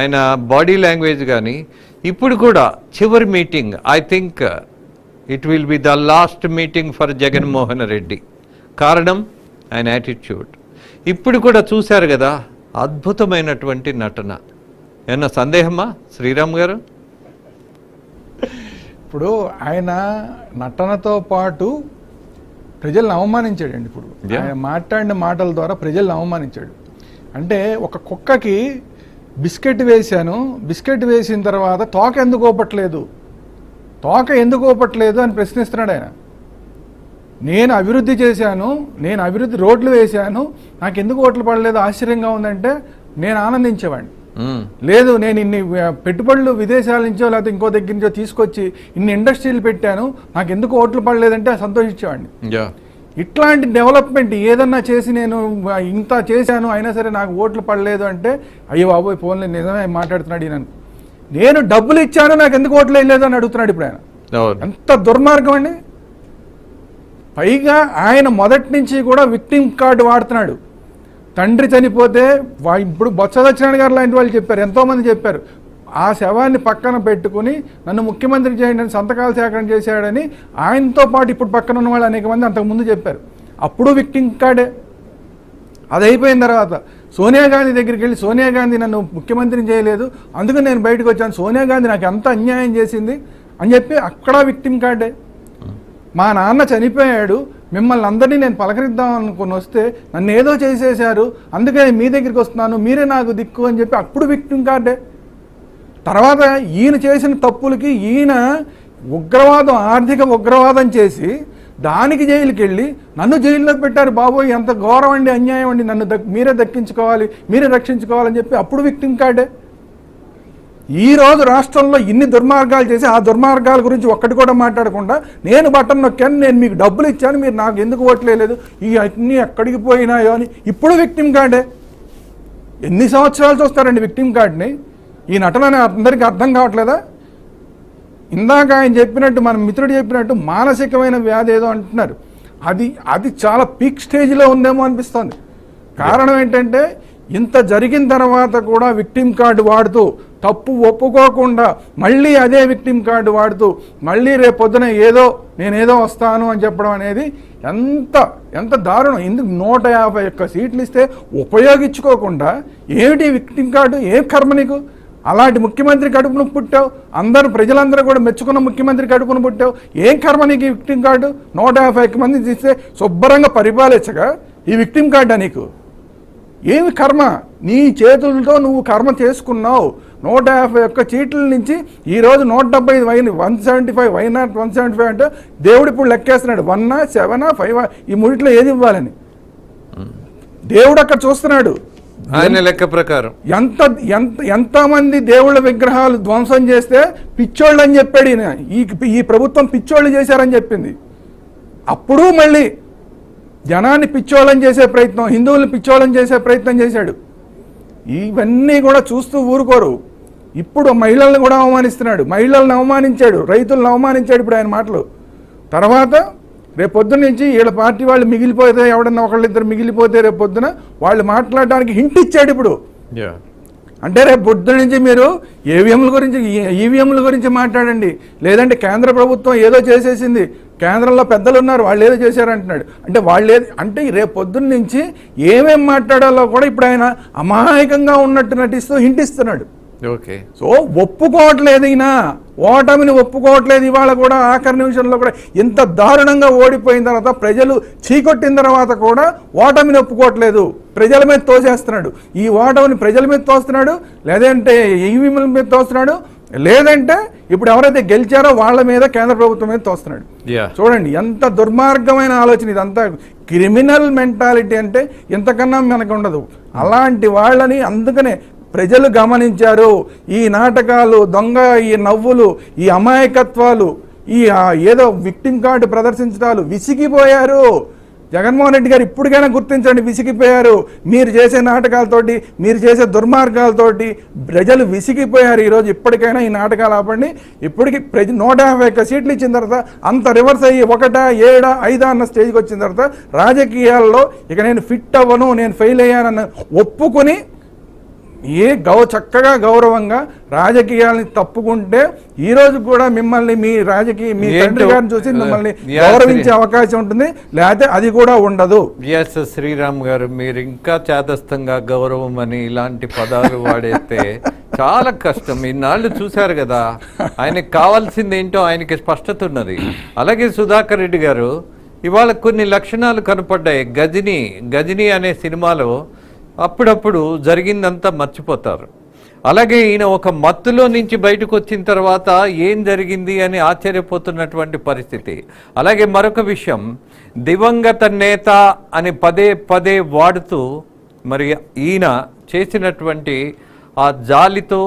ఆయన body language కానీ ఇప్పుడు కూడా చివరి meeting I think it will be the last meeting for Jaganmohan Reddy కారణం ఆయన యాటిట్యూడ్ ఇప్పుడు కూడా చూశారు కదా అద్భుతమైనటువంటి నటన. ఏమన్నా సందేహమా శ్రీరామ్ గారు? ఇప్పుడు ఆయన నటనతో పాటు ప్రజల్ని అవమానించాడండి ఇప్పుడు. ఆయన మాట్లాడిన మాటల ద్వారా ప్రజల్ని అవమానించాడు. అంటే ఒక కుక్కకి బిస్కెట్ వేశాను. బిస్కెట్ వేసిన తర్వాత తోక ఎందుకు ఓపట్లేదు తోక ఎందుకు ఓపట్లేదు అని ప్రశ్నిస్తున్నాడు ఆయన. నేను అభివృద్ధి చేశాను. నేను అభివృద్ధి రోడ్లు వేశాను. నాకు ఎందుకు ఓట్లు పడలేదు? ఆశ్చర్యంగా ఉందంటే నేను ఆనందించేవాడిని. లేదు నేను ఇన్ని పెట్టుబడులు విదేశాల నుంచో లేకపోతే ఇంకో దగ్గర నుంచో తీసుకొచ్చి ఇన్ని ఇండస్ట్రీలు పెట్టాను. నాకు ఎందుకు ఓట్లు పడలేదంటే సంతోషించేవాడిని. ఇట్లాంటి డెవలప్మెంట్ ఏదన్నా చేసి నేను ఇంత చేశాను అయినా సరే నాకు ఓట్లు పడలేదు అంటే అయ్యో బాబోయ్ ఫోన్లో నిజమే మాట్లాడుతున్నాడు ఈయన నేను డబ్బులు ఇచ్చాను నాకు ఎందుకు ఓట్లు వేయలేదు అని అడుగుతున్నాడు ఇప్పుడు ఆయన. ఎంత దుర్మార్గం అండి. పైగా ఆయన మొదటి నుంచి కూడా విక్టిమ్ కార్డు వాడుతున్నాడు. తండ్రి చనిపోతే ఇప్పుడు బొత్స సత్యనారాయణ గారు లాంటి వాళ్ళు చెప్పారు ఎంతోమంది చెప్పారు ఆ శవాన్ని పక్కన పెట్టుకుని నన్ను ముఖ్యమంత్రి చేయండి అని సంతకాలు సేకరణ చేశాడని ఆయనతో పాటు ఇప్పుడు పక్కన ఉన్న వాళ్ళు అనేక మంది అంతకుముందు చెప్పారు. అప్పుడు విక్టింగ్ కార్డే. అది అయిపోయిన తర్వాత సోనియా గాంధీ దగ్గరికి వెళ్ళి సోనియా గాంధీ నన్ను ముఖ్యమంత్రిని చేయలేదు. అందుకు నేను బయటకు వచ్చాను. సోనియా గాంధీ నాకు ఎంత అన్యాయం చేసింది? అని చెప్పి అక్కడ విక్టిమ్ కార్డే. మా నాన్న చనిపోయాడు. మిమ్మల్ని అందరినీ నేను పలకరిద్దాం అనుకుని వస్తే నన్ను ఏదో చేసేశారు. అందుకని మీ దగ్గరికి వస్తున్నాను. మీరే నాకు దిక్కు అని చెప్పి అప్పుడు విక్టిమ్ కార్డే. తర్వాత ఈయన చేసిన తప్పులకి ఈయన ఉగ్రవాదం ఆర్థిక ఉగ్రవాదం చేసి దానికి జైలుకి వెళ్ళి నన్ను జైల్లో పెట్టారు బాబోయ్ ఎంత ఘోరం అండి అన్యాయం అండి నన్ను దక్ మీరే దక్కించుకోవాలి మీరే రక్షించుకోవాలని చెప్పి అప్పుడు విక్టిమ్ కార్డే ఈ రోజు రాష్ట్రంలో ఇన్ని దుర్మార్గాలు చేసి ఆ దుర్మార్గాల గురించి ఒక్కటి కూడా మాట్లాడకుండా నేను బటన్ నొక్కాను నేను మీకు డబ్బులు ఇచ్చాను మీరు నాకు ఎందుకు ఓట్లేదు ఈ అన్ని ఎక్కడికి పోయినాయో అని ఇప్పుడు విక్టిమ్ కార్డే ఎన్ని సంవత్సరాలు చూస్తారండి విక్టిమ్ కార్డ్ని ఈ నటన అందరికీ అర్థం కావట్లేదా? ఇందాక ఆయన చెప్పినట్టు మన మిత్రుడు చెప్పినట్టు మానసికమైన వ్యాధి ఏదో అంటున్నారు. అది అది చాలా పీక్ స్టేజ్లో ఉందేమో అనిపిస్తుంది. కారణం ఏంటంటే ఇంత జరిగిన తర్వాత కూడా విక్టిమ్ కార్డు వాడుతూ తప్పు ఒప్పుకోకుండా మళ్ళీ అదే విక్టిమ్ కార్డు వాడుతూ మళ్ళీ రేపు పొద్దున ఏదో నేనేదో వస్తాను అని చెప్పడం అనేది ఎంత ఎంత దారుణం. ఎందుకు నూట యాభై ఒక్క సీట్లు ఇస్తే ఉపయోగించుకోకుండా ఏమిటి విక్టిమ్ కార్డు? ఏ కర్మ నీకు? అలాంటి ముఖ్యమంత్రి కడుపును పుట్టావు. అందరూ ప్రజలందరూ కూడా మెచ్చుకున్న ముఖ్యమంత్రి కడుపును పుట్టావు. ఏం కర్మ నీకు ఈ విక్టిమ్ కార్డు? నూట యాభై మంది తీస్తే శుభ్రంగా పరిపాలించగా ఈ విక్టిమ్ కార్డా నీకు? ఏమి కర్మ? నీ చేతులతో నువ్వు కర్మ చేసుకున్నావు. నూట యాభై ఒక్క చీట్ల నుంచి ఈరోజు నూట డెబ్బై ఐదు wine one seventy five why not one seventy five అంటే దేవుడు ఇప్పుడు లెక్కేస్తున్నాడు. వన్నా సెవెనా ఫైవ్? ఈ మూడిట్లో ఏది ఇవ్వాలని? దేవుడు అక్కడ చూస్తున్నాడు. ఆయన లెక్క ప్రకారం. ఎంత ఎంత ఎంతమంది దేవుళ్ళ విగ్రహాలు ధ్వంసం చేస్తే పిచ్చోళ్ళు అని చెప్పాడు ఈయన. ఈ ఈ ప్రభుత్వం పిచ్చోళ్ళు చేశారని చెప్పింది. అప్పుడు మళ్ళీ జనాన్ని పిచ్చోళ్ళని చేసే ప్రయత్నం హిందువులను పిచ్చోళ్ళని చేసే ప్రయత్నం చేశాడు. ఇవన్నీ కూడా చూస్తూ ఊరుకోరు. ఇప్పుడు మహిళలను కూడా అవమానిస్తున్నాడు. మహిళలను అవమానించాడు. రైతులను అవమానించాడు ఇప్పుడు ఆయన మాటలు. తర్వాత రేపు పొద్దున్న నుంచి వీళ్ళ పార్టీ వాళ్ళు మిగిలిపోతే ఎవడన్నా ఒకళ్ళిద్దరు మిగిలిపోతే రేపు పొద్దున వాళ్ళు మాట్లాడడానికి హింట్ ఇచ్చాడు ఇప్పుడు. అంటే రేపు పొద్దున నుంచి మీరు ఏవిఎంల గురించి ఈవీఎంల గురించి మాట్లాడండి. లేదంటే కేంద్ర ప్రభుత్వం ఏదో చేసేసింది. కేంద్రంలో పెద్దలు ఉన్నారు వాళ్ళు ఏదో చేశారంటున్నాడు అంటే వాళ్ళు ఏది అంటే రేపు పొద్దున్న నుంచి ఏమేం మాట్లాడాలో కూడా ఇప్పుడు ఆయన అమాయకంగా ఉన్నట్టు నటిస్తూ హింటిస్తున్నాడు ఓకే. సో ఒప్పుకోవట్లేదు ఈయన ఓటమిని ఒప్పుకోవట్లేదు ఇవాళ కూడా ఆఖరి నిమిషంలో కూడా ఇంత దారుణంగా ఓడిపోయిన తర్వాత ప్రజలు చీకొట్టిన తర్వాత కూడా ఓటమిని ఒప్పుకోవట్లేదు. ప్రజల మీద తోసేస్తున్నాడు. ఈ ఓటమిని ప్రజల మీద తోస్తున్నాడు లేదంటే ఈవీఎంల మీద తోస్తున్నాడు లేదంటే ఇప్పుడు ఎవరైతే గెలిచారో వాళ్ళ మీద కేంద్ర ప్రభుత్వం మీద తోస్తున్నాడు. యా. చూడండి ఎంత దుర్మార్గమైన ఆలోచన ఇదంతా. క్రిమినల్ మెంటాలిటీ అంటే ఇంతకన్నా మనకు ఉండదు. అలాంటి వాళ్ళని అందుకనే ప్రజలు గమనించారు. ఈ నాటకాలు దొంగ ఈ నవ్వులు ఈ అమాయకత్వాలు ఈ ఏదో విక్టిమ్ కార్డు ప్రదర్శించడాలు విసిగిపోయారు. జగన్మోహన్ రెడ్డి గారు ఇప్పటికైనా గుర్తించండి విసిగిపోయారు. మీరు చేసే నాటకాలతోటి మీరు చేసే దుర్మార్గాలతోటి ప్రజలు విసిగిపోయారు. ఈరోజు ఇప్పటికైనా ఈ నాటకాలు ఆపండి. ఇప్పటికి ప్రజ నూట యాభై ఒక్క సీట్లు ఇచ్చిన తర్వాత అంత రివర్స్ అయ్యి ఒకటా ఏడా ఐదా అన్న స్టేజ్కి వచ్చిన తర్వాత రాజకీయాల్లో ఇక నేను ఫిట్ అవ్వను నేను ఫెయిల్ అయ్యానన్న ఒప్పుకొని ఏ గౌ చక్కగా గౌరవంగా రాజకీయాలని తప్పుకుంటే ఈ రోజు కూడా మిమ్మల్ని మీ రాజకీయ మీ తండ్రి గారిని చూసి మిమ్మల్ని గౌరవించే అవకాశం ఉంటుంది. లేకపోతే అది కూడా ఉండదు. ఎస్ శ్రీరామ్ గారు మీరు ఇంకా చేదస్తంగా గౌరవం అని ఇలాంటి పదాలు వాడేస్తే చాలా కష్టం. ఇన్నాళ్ళు చూశారు కదా ఆయనకి కావాల్సింది ఏంటో ఆయనకి స్పష్టత ఉన్నది. అలాగే సుధాకర్ రెడ్డి గారు ఇవాళ కొన్ని లక్షణాలు కనపడ్డాయి. గజని గజని అనే సినిమాలో అప్పుడప్పుడు జరిగిందంతా మర్చిపోతారు. అలాగే ఈయన ఒక మత్తులో నుంచి బయటకు వచ్చిన తర్వాత ఏం జరిగింది అని ఆశ్చర్యపోతున్నటువంటి పరిస్థితి. అలాగే మరొక విషయం దివంగత నేత అని పదే పదే వాడుతూ మరి ఈయన చేసినటువంటి ఆ జాలితో